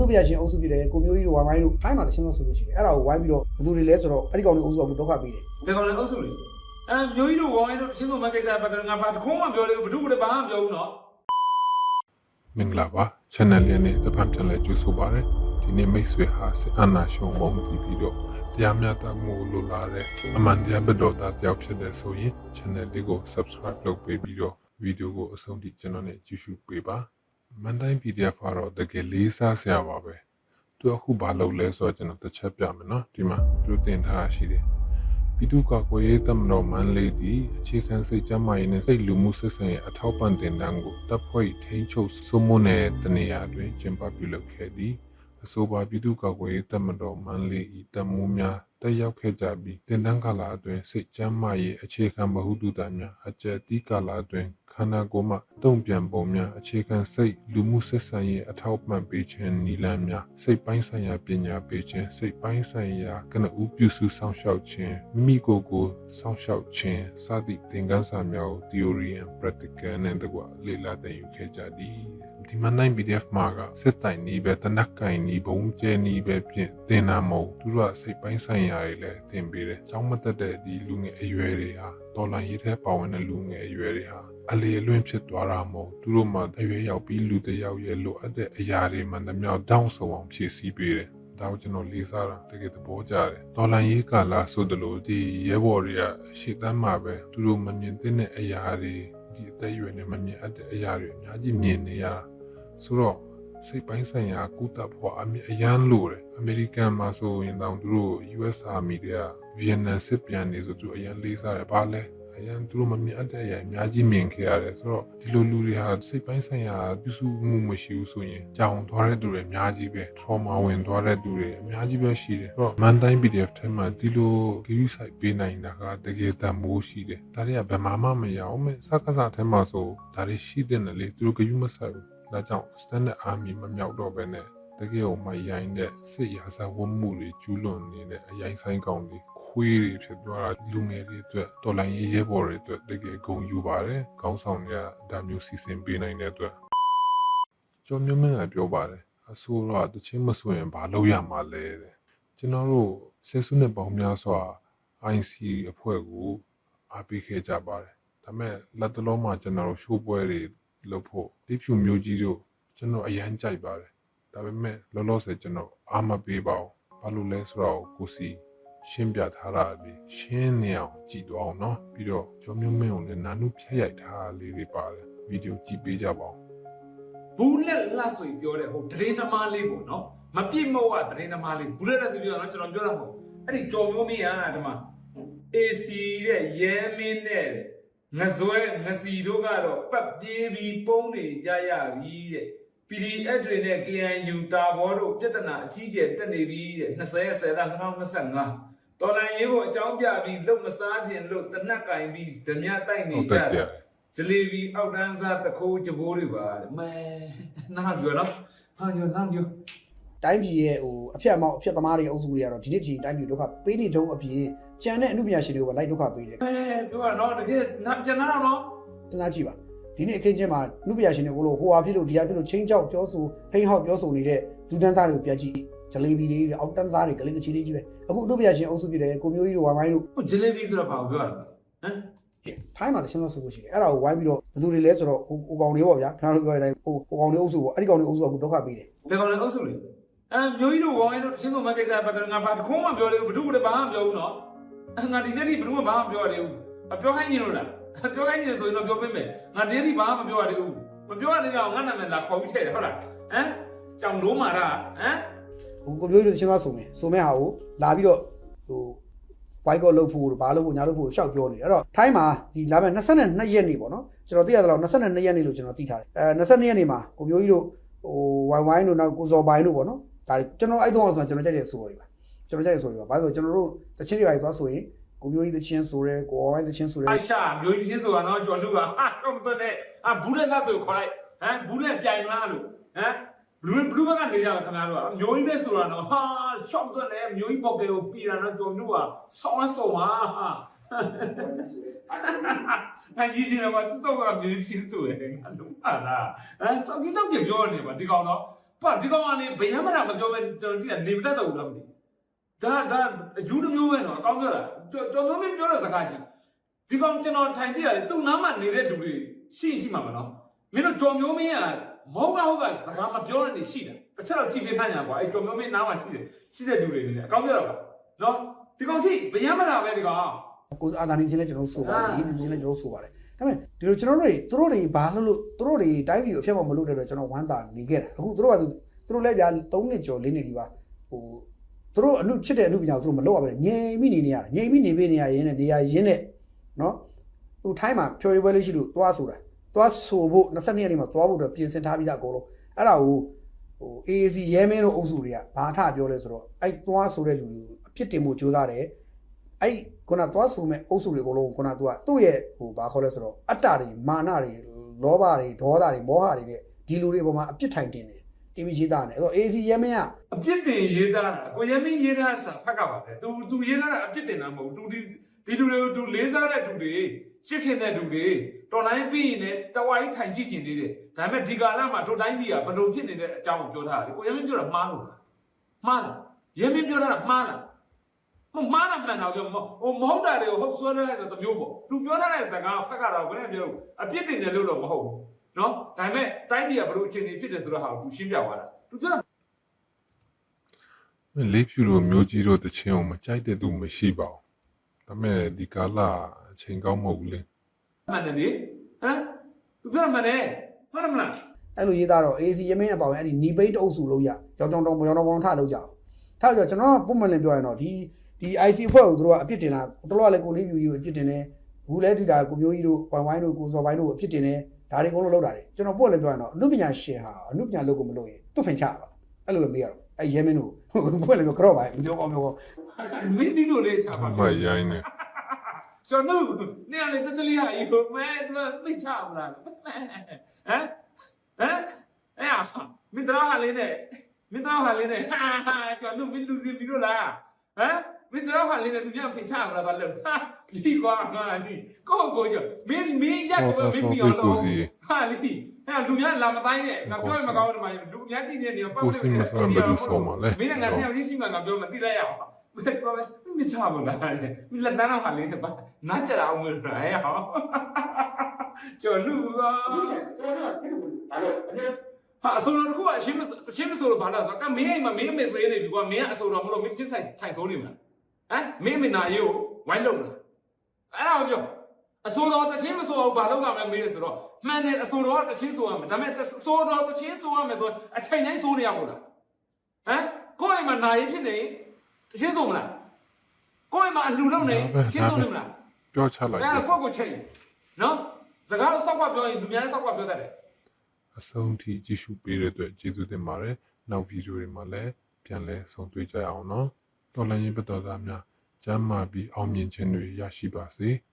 နှုတ်ပြချင်းအုပ်စုဖြစ်တယ်ကိုမျိုးကြီးတို့ဝိုင်းဝိုင်းတို့ထိုင်းမှာတချင်းလို့ဆိုလို့ရှိတယ်အဲ့ဒါကိုဝိုင်းပြီးတော့ဘယ်သူတွေလဲဆိုတော့အဲ့ဒီကောင်တွေအုပ်စုကအခုဒုက္ခပေးတယ်ဘယ်ကောင်လဲအုပ်စုလေအဲမျိုးကြီးတို့ဝိုင်းတို့ချင်းစုံမကိစ္စပတ်တယ်ငါဘာတခုံးမှပြောလေဘူးဘဒုကလည်းဘာမှပြောဘူးနော်မင်္ဂလာပါ channel လေးနဲ့တစ်ဖန်ပြန်လဲကြိုဆိုပါရစေဒီနေ့မိတ်ဆွေဟာစစ်အာဏာရှင်ဘုံပြီးပြီးတော့တရားမျှတမှုလိုလားတဲ့အမှန်တရားဘက်တော်သားတယောက်ဖြစ်တဲ့ဆိုရင် channel လေးကို subscribe လုပ်ပေးပြီးတော့ဗီဒီယိုကိုအဆုံးထိကျွန်တော်နဲ့ကြည့်ရှုပေးပါ မန်တိုင်း PDF ကတော့တကယ်လေးစားစရာပါပဲသူအခုဘာလုပ်လဲဆိုတော့ကျွန်တော်တစ်ချက်ပြမယ်နော်ဒီမှာသူတင်ထားတာရှိတယ်ပြည်သူ့ကာကွယ်ရေးတပ်မတော်မန္တလေးတည်အခြေခံစိတ်ကြမ်းမာရေးနဲ့စိတ်လူမှုဆက်ဆံရေးအထောက်ပံ့တင်တန်းကိုတပ်ဖွဲ့ထိန်းချုပ်စိုးမိုးနယ်တနေရာတွင်ကျင်းပပြုလုပ်ခဲ့သည်အဆိုပါပြည်သူ့ကာကွယ်ရေးတပ်မတော်မန္တလေးဤတပ်မှုများ တက်ရောက်ခဲ့ကြပြီးတင်တန်းကာလအတွင်းစိတ်ကြမ်းမာရေးအခြေခံဗဟုသုတများအကျက်တီးကာလအတွင်းခန္ဓာကိုယ်မှတုံ့ပြန်ပုံများအခြေခံစိတ်လူမှုဆက်ဆံရေးအထောက်ပံ့ပေးခြင်းနည်းလမ်းများစိတ်ပိုင်းဆိုင်ရာပညာပေးခြင်းစိတ်ပိုင်းဆိုင်ရာကနဦးပြုစုဆောင်ရှောက်ခြင်းမိမိကိုယ်ကိုဆောင်ရှောက်ခြင်းစသည့်သင်ခန်းစာများကို theory and practical နဲ့တကွလေ့လာသင်ယူခဲ့ကြသည်ဒီမန်တိုင်း PDF မှာကစစ်တိုင်နီးပဲတနက်ကင်နီးဘုံကျဲနီးပဲဖြင့်သင်တာမဟုတ်သူတို့ကစိတ်ပိုင်းဆိုင်ရာတွေလည်းသင်ပေးတယ်။ကျောင်းမတက်တဲ့ဒီလူငယ်အရွယ်တွေဟာတော်လန်ရေးထဲပါဝင်တဲ့လူငယ်အရွယ်တွေဟာအလေအလွင့်ဖြစ်သွားတာမဟုတ်သူတို့မှအရွယ်ရောက်ပြီးလူတစ်ယောက်ရဲ့လိုအပ်တဲ့အရာတွေမှန်သမျှတောင်းဆိုအောင်ဖြည့်ဆည်းပေးတယ်။ဒါကိုကျွန်တော်လေးစားတာတကယ်သဘောကျတယ်။ဒေါ်လာရေးကာလာဆိုတလို့ဒီရဲဘော်တွေကရှေ့တန်းမှာပဲသူတို့မမြင်တဲ့အရာတွေဒီအသက်အရွယ်နဲ့မမြင်အပ်တဲ့အရာတွေအများကြီးမြင်နေရတာဆိုတော့ စိတ်ပိုင်းဆိုင်ရာကုသဖို့အမြအရန်လို့တယ်အမေရိကန်မှာဆိုရင်တောင်သူတို့ US Army တွေကဗီယက်နမ်စစ်ပြန်နေဆိုသူအရန်လေးစားတယ်ဘာလဲအရန်သူတို့မမြင်အပ်တဲ့အရာအများကြီးမြင်ခဲ့ရတယ်ဆိုတော့ဒီလိုလူတွေဟာစိတ်ပိုင်းဆိုင်ရာပြုစုမှုမရှိဘူးဆိုရင်ကြောင်သွားတဲ့သူတွေအများကြီးပဲ trauma ဝင်သွားတဲ့သူတွေအများကြီးပဲရှိတယ်ဆိုတော့ man time PDF ထဲမှာဒီလိုဂရုစိုက်ပေးနိုင်တာကတကယ်တန်ဖိုးရှိတယ်ဒါတွေကဘယ်မှမရအောင်မဲ့စကားစားထဲမှာဆိုဒါတွေရှိတဲ့လေသူတို့ဂရုမစိုက်ဘူး ဒါကြောင့် standard army မမြောက်တော့ဘဲနဲ့တကယ်ကိုမရိုင်းတဲ့စစ်ရာဇဝတ်မှုတွေကျူးလွန်နေတဲ့အရင်ဆိုင်ကောင်တွေခွေးတွေဖြစ်သွားတာလူငယ်တွေအတွက်တော်လိုင်းရေးရဲဘော်တွေအတွက်တကယ်ဂုဏ်ယူပါတယ်။ကောင်းဆောင်တွေကဒါမျိုးစီစဉ်ပေးနိုင်တဲ့အတွက်ကျော်မျိုးမင်းကပြောပါတယ်အဆိုးတော့တချင်းမဆိုရင်ဘာလုပ်ရမှာလဲတဲ့ကျွန်တော်တို့ဆယ်စုနှစ်ပေါင်းများစွာ IC အဖွဲ့ကိုအားပေးခဲ့ကြပါတယ်ဒါပေမဲ့လက်တလုံးမှာကျွန်တော်တို့ရှိုးပွဲတွေ လုပ်ဖို့တိဖြူမျိုးကြီးတို့ကျွန်တော်အရန်ကြိုက်ပါတယ်ဒါပေမဲ့လောလောဆယ်ကျွန်တော်အားမပေးပါဘူးဘာလို့လဲဆိုတော့ကိုစီရှင်းပြထားတာလေရှင်းနေအောင်ကြည့်တော့အောင်เนาะပြီးတော့ကျော်မျိုးမင်းကိုလည်းနာနုဖျက်ရိုက်ထားတာလေးတွေပါတယ်ဗီဒီယိုကြည့်ပေးကြပါဦး ဘူးလက်လှဆိုရင်ပြောတယ်ဟိုတရင်သမားလေးပေါ့နော်မပြည့်မဝတရင်သမားလေးဘူးလက်လက်ဆိုပြောတော့ကျွန်တော်ပြောတာမဟုတ်အဲ့ဒီကြော်မျိုးမင်းอ่ะဒီမှာ AC တဲ့ရဲမင်းတဲ့ ငဇွဲငစီတို့ကတော့ပတ်ပြေးပြီးပုံးနေကြရပြီတဲ့ PDF တွေနဲ့ KNU တာဘောတို့ပြဿနာအကြီးကျယ်တက်နေပြီတဲ့20ဆယ်လ2025တော်လန်ရေးကိုအကြောင်းပြပြီးလုတ်မစားခြင်းလို့တနက်ကင်ပြီးဓမြတိုက်နေဟုတ်ကြတယ်တယ်ပြဂျလီဘီအောက်တန်းစားတခိုးကြဘိုးတွေပါတဲ့မဲနားပြောနော်ဟာပြောနားပြောတိုင်းပြည်ရဲ့ဟိုအဖြတ်အမောက်အဖြတ်သမားတွေအုပ်စုတွေကတော့ဒီနေ့ဒီတိုင်းပြည်ဒုက္ခပေးနေတုံးအပြင် ကြံတဲ့အမှုပညာရှင်တွေကိုပဲလိုက်ဒုက္ခပေးတယ်မဲပြောရနော်တကယ်နားကျန်နာတော့နော်စဉ်းစားကြည့်ပါဒီနေ့အခင်းချင်းမှာအမှုပညာရှင်တွေကိုလို့ဟိုဟာဖြစ်လို့ဒီဟာဖြစ်လို့ချင်းချောက်ပြောဆိုဟိန်းဟောက်ပြောဆိုနေတဲ့လူတန်းစားတွေကိုပြန်ကြည့်ဂျလေးဘီတွေအောက်တန်းစားတွေကလေးကချီလေးကြီးပဲအခုအမှုပညာရှင်အုပ်စုဖြစ်တယ်ကိုမျိုးကြီးတို့ဝိုင်းဝိုင်းတို့ဟိုဂျလီဘီဆိုတော့ဘာကိုပြောရလဲဟမ်ထိုင်းမှာတချင်းလို့ဆိုလို့ရှိတယ်အဲ့ဒါကိုဝိုင်းပြီးတော့ဘယ်သူတွေလဲဆိုတော့ဟိုဟိုကောင်တွေပေါ့ဗျာခင်ဗျားတို့ပြောတဲ့အတိုင်းဟိုဟိုကောင်တွေအုပ်စုပေါ့အဲ့ဒီကောင်တွေအုပ်စုကအခုဒုက္ခပေးတယ်ဘယ်ကောင်လဲအုပ်စုလေအဲမျိုးကြီးတို့ဝိုင်းတို့ချင်းစုံမကိစ္စပတ်တယ်ငါဘာတခုံးမှပြောလေဘူးဘ누구လည်းဘာမှပြောဘူးနော် ငါဒီနေ့ဒီဘ누구မှဘာမှပြောရတယ်ဘူးအပြောခိုင်းနေလို့လားပြောခိုင်းနေဆိုရင်တော့ပြောပေးမယ်ငါဒီနေ့ဒီဘာမှမပြောရသေးဘူးမပြောရသေးတော့ငါနာမည်လာခေါ်ပြီးထည့်တယ်ဟုတ်လားဟမ်ကြောင်လုံးမာတာဟမ်ဟိုကိုမျိုးကြီးတို့တချင်းသွားဆိုမယ်ဆိုမဲ့ဟာကိုလာပြီးတော့ဟိုဘိုက်ကော့လုပ်ဖို့ဘာလုပ်ဖို့ညာလုပ်ဖို့ရှောက်ပြောနေတယ်အဲ့တော့ထိုင်းမှာဒီလာမယ့်22ရက်နေ့ပေါ့နော်ကျွန်တော်သိရသလောက်22ရက်နေ့လို့ကျွန်တော်သိထားတယ်အဲ22ရက်နေ့မှာကိုမျိုးကြီးတို့ဟိုဝိုင်ဝိုင်းတို့နောက်ကိုဇော်ပိုင်းတို့ပေါ့နော်ဒါကျွန်တော်အဲ့တော့ဆိုကျွန်တော်ကြိုက်တဲ့ဆိုတွေပါ ကျွန်တော်ကြိုက်တဲ့ဆိုတွေပါဘာလို့ကျွန်တော်တို့တချင်းတွေပါသွားဆိုရင်ကိုမျိုးကြီးတချင်းဆိုရဲကိုဝိုင်းတချင်းဆိုရဲအိုက်ရှာမျိုးကြီးချင်းဆိုတာနော်ကျော်လူကဟာတော့မသွနဲ့အာဘူးလက်လားဆိုခေါ်လိုက်ဟမ်ဘူးလက်ပြိုင်လားလို့ဟမ်ဘလူးဘလူးဘက်ကနေကြတာခင်ဗျားတို့ကမျိုးကြီးပဲဆိုတာနော်ဟာရှော့သွနဲ့မျိုးကြီးပေါက်ကလေးကိုပြီးတာနော်ကျော်လူကဆောင်းဆောင်းပါဟာငါကြီးချင်းတော့သူ့ကမျိုးကြီးချင်းဆိုရဲငါလုံးပါလားဟမ်စောက်ကြီးစောက်ကြပြောနေပါဒီကောင်တော့ပါဒီကောင်ကလေဘယံမနာမပြောပဲ ဒါဒါအယူတစ်မျိုးပဲနော်အကောင်းပြောတာကျွန်တော်မျိုးမင်းပြောတဲ့စကားကြီးဒီကောင်ကျွန်တော်ထိုင်ကြည့်ရတယ်သူ့နားမှာနေတဲ့လူတွေရှိရှိမှာမနော်မင်းတို့ကြော်မျိုးမင်းကမဟုတ်ကဟုတ်ကစကားမပြောတဲ့နေရှိတာတစ်ချက်တော့ကြည့်ပေးခိုင်းညာကွာအဲ့ကြော်မျိုးမင်းနားမှာရှိတယ်ရှိတဲ့လူတွေနေတယ်အကောင်းပြောတာပါနော်ဒီကောင်ကြည့်ဘယံမနာပဲဒီကောင်ကိုအာသာနေချင်းလည်းကျွန်တော်တို့ဆိုပါတယ်ရေးနေချင်းလည်းကျွန်တော်တို့ဆိုပါတယ်ဒါပေမဲ့ဒီလိုကျွန်တော်တို့တွေသူတို့တွေဘာလို့လို့သူတို့တွေတိုင်းပြည်ကိုအဖြစ်မမလုပ်တဲ့အတွက်ကျွန်တော်ဝမ်းသာနေခဲ့တာအခုသူတို့ကသူတို့လည်းဗျာ3နှစ်ကျော်4နှစ်ဒီပါဟို သူတို့အမှုချစ်တဲ့အမှုပညာကိုသူတို့မလုပ်ရပဲငြိမ်မိနေနေရတယ်ငြိမ်မိနေပေးနေရရင်နဲ့နေရရင်းနဲ့နော်ဟိုထိုင်းမှာဖြော်ရွေးပွဲလေးရှိလို့သွားဆိုတာသွားဆိုဖို့22ရက်နေ့မှာသွားဖို့တော့ပြင်ဆင်ထားပြီးသားအကုန်လုံးအဲ့ဒါကိုဟို AAC ရဲမင်းတို့အုပ်စုတွေကဘာထပြောလဲဆိုတော့အဲ့သွားဆိုတဲ့လူတွေကိုအပြစ်တင်ဖို့ကြိုးစားတယ်အဲ့ခုနသွားဆိုမဲ့အုပ်စုတွေအကုန်လုံးခုနကသူ့ရဲ့ဟိုဘာခေါ်လဲဆိုတော့အတ္တတွေမာနတွေလောဘတွေဒေါသတွေမောဟတွေနဲ့ဒီလူတွေအပေါ်မှာအပြစ်ထိုင်တင်တယ် အင်မီရေးသားတယ်အဲ့တော့ AC ရဲမင်းကအပြစ်တင်ရေးသားတာကိုရဲမင်းရေးသားဆာဖတ်ကပါပဲသူသူရေးသားတာအပြစ်တင်တာမဟုတ်ဘူးသူဒီဒီလူတွေကိုသူလေးစားတဲ့သူတွေချစ်ခင်တဲ့သူတွေတော်တိုင်းပြီးရင်လည်းတဝိုင်းထိုင်ကြည့်ကျင်နေတယ်ဒါပေမဲ့ဒီကာလမှာတို့တိုင်းပြည်ကဘယ်လိုဖြစ်နေတဲ့အကြောင်းကိုပြောထားတယ်ကိုရဲမင်းပြောတာမှားလို့လားမှားလားရဲမင်းပြောတာမှားလားမမှားတာမှန်တော့ပြောမဟိုမဟုတ်တာတွေကိုဟုတ်ဆွဲလိုက်တဲ့သမျိုးပေါ့သူပြောထားတဲ့စကားဖက်ကတော့ဘယ်နဲ့ပြောအပြစ်တင်တယ်လို့တော့မဟုတ်ဘူး နော်ဒါပေမဲ့တိုင်းပြည်ကဘယ်လိုအခြေအနေဖြစ်တယ်ဆိုတော့ဟာကို तू ရှင်းပြသွားတာ तू ပြောတာလေးဖြူလိုမျိုးကြီးတို့တချင်းကိုမကြိုက်တဲ့သူမရှိပါဘူးဒါပေမဲ့ဒီကာလအချိန်ကောင်းမဟုတ်ဘူးလေမှန်တယ်လေဟမ်သူပြောမှန်တယ်ဟုတ်တယ်မလားအဲ့လိုရေးသားတော့ AC ရဲမင်းအပေါ်အဲ့ဒီနီဘိတ်အုပ်စုလုံးရကြောင်ကြောင်တောင်ကြောင်တောင်ပေါင်းထလောက်ကြအောင်ထားကြကျွန်တော်ကပုံမှန်လင်းပြောရင်တော့ဒီဒီ IC အဖွဲ့ကိုတို့ကအပြစ်တင်တာတော်တော်လည်းကိုလေးပြူကြီးကိုအပြစ်တင်တယ်အခုလည်းဒီတာကိုမျိုးကြီးတို့ဝိုင်ဝိုင်းတို့ကိုစော်ပိုင်းတို့ကိုအပြစ်တင်တယ် ဒါတွေအကုန်လုံးလောက်တာတယ်ကျွန်တော်ပုံမှန်လင်းပြောရင်တော့အနုပညာရှင်ဟာအနုပညာလုပ်ကိုမလုပ်ရင်သူ့ဖင်ချပါအဲ့လိုပဲမေးရတော့အဲ့ရဲမင်းတို့ပုံမှန်လင်းပြောကြော့ပါမပြောကောင်းပြောကောင်းမင်းဒီလိုလေးချပါမရိုင်းနဲ့ကျွန်တော်နေရာလေးတတလေးဟာယူမဲသူသိချမလားဟမ်ဟမ်အဲ့မင်းတို့ဟာလေးနဲ့မင်းတို့ဟာလေးနဲ့ဟာကျွန်တော်မင်းလူစီပြီးတော့လားဟမ် မင်းတို့ဟာလေးနဲ့သူပြန်ဖိချမလားဘာလို့ဟာဒီကွာငါဒီကိုကိုကြမင်းမင်းရက်ကိုမင်းပြီးအောင်လို့ဟာလီအဲ့လူများလာမတိုင်းနဲ့ငါပြောမကောင်းတယ်မှာလူများကြည့်နေနေပတ်ကိုစင်မဆန်ဘယ်သူဆုံးမလဲမင်းကငါတယောက်ချင်းရှိမှငါပြောမသိလိုက်ရအောင်မင်းပြောမင်းချဘူးလားမင်းလက်တန်းတော့ဟာလေးပါနားကြအောင်မလို့ရဟောကျော်လူကဟာအစိုးရတကူအရှင်းမတချင်းမဆိုလို့ဘာလို့ဆိုကမင်းအိမ်မှာမင်းအမေပေးနေပြီကွာမင်းကအစိုးရမလို့မင်းချင်းဆိုင်ထိုင်စိုးနေမှာ ဟမ်မင်းမနာရေးကိုဝိုင်းလုံးလားအဲ့ဒါကိုပြောအစိုးရတချင်းမဆိုတော့ဘာလို့ကမမေးလဲဆိုတော့မှန်တယ်အစိုးရတချင်းဆိုရမယ်ဒါပေမဲ့အစိုးရတချင်းဆိုရမယ်ဆိုအချိန်တိုင်းဆိုနေရမို့လားဟမ်ကိုယ့်အိမ်မှာနာရီဖြစ်နေတရှင်းဆုံးမလားကိုယ့်အိမ်မှာအလှလုံးနေရှင်းဆုံးနေမလားပြောချလိုက်အဲ့တယ်ဒါကိုယ့်ကိုချိန်နော်စကားတော့စောက်ကပြောရင်လူများလည်းစောက်ကပြောတတ်တယ်အဆုံးထိကြည့်ရှုပေးတဲ့အတွက်ကျေးဇူးတင်ပါတယ်နောက်ဗီဒီယိုတွေမှာလည်းပြန်လဲဆုံတွေ့ကြရအောင်နော် တော်လိုင်းရင်ပတ်တော်သားများကျမ်းမာပြီးအောင်မြင်ခြင်းတွေရရှိပါစေ။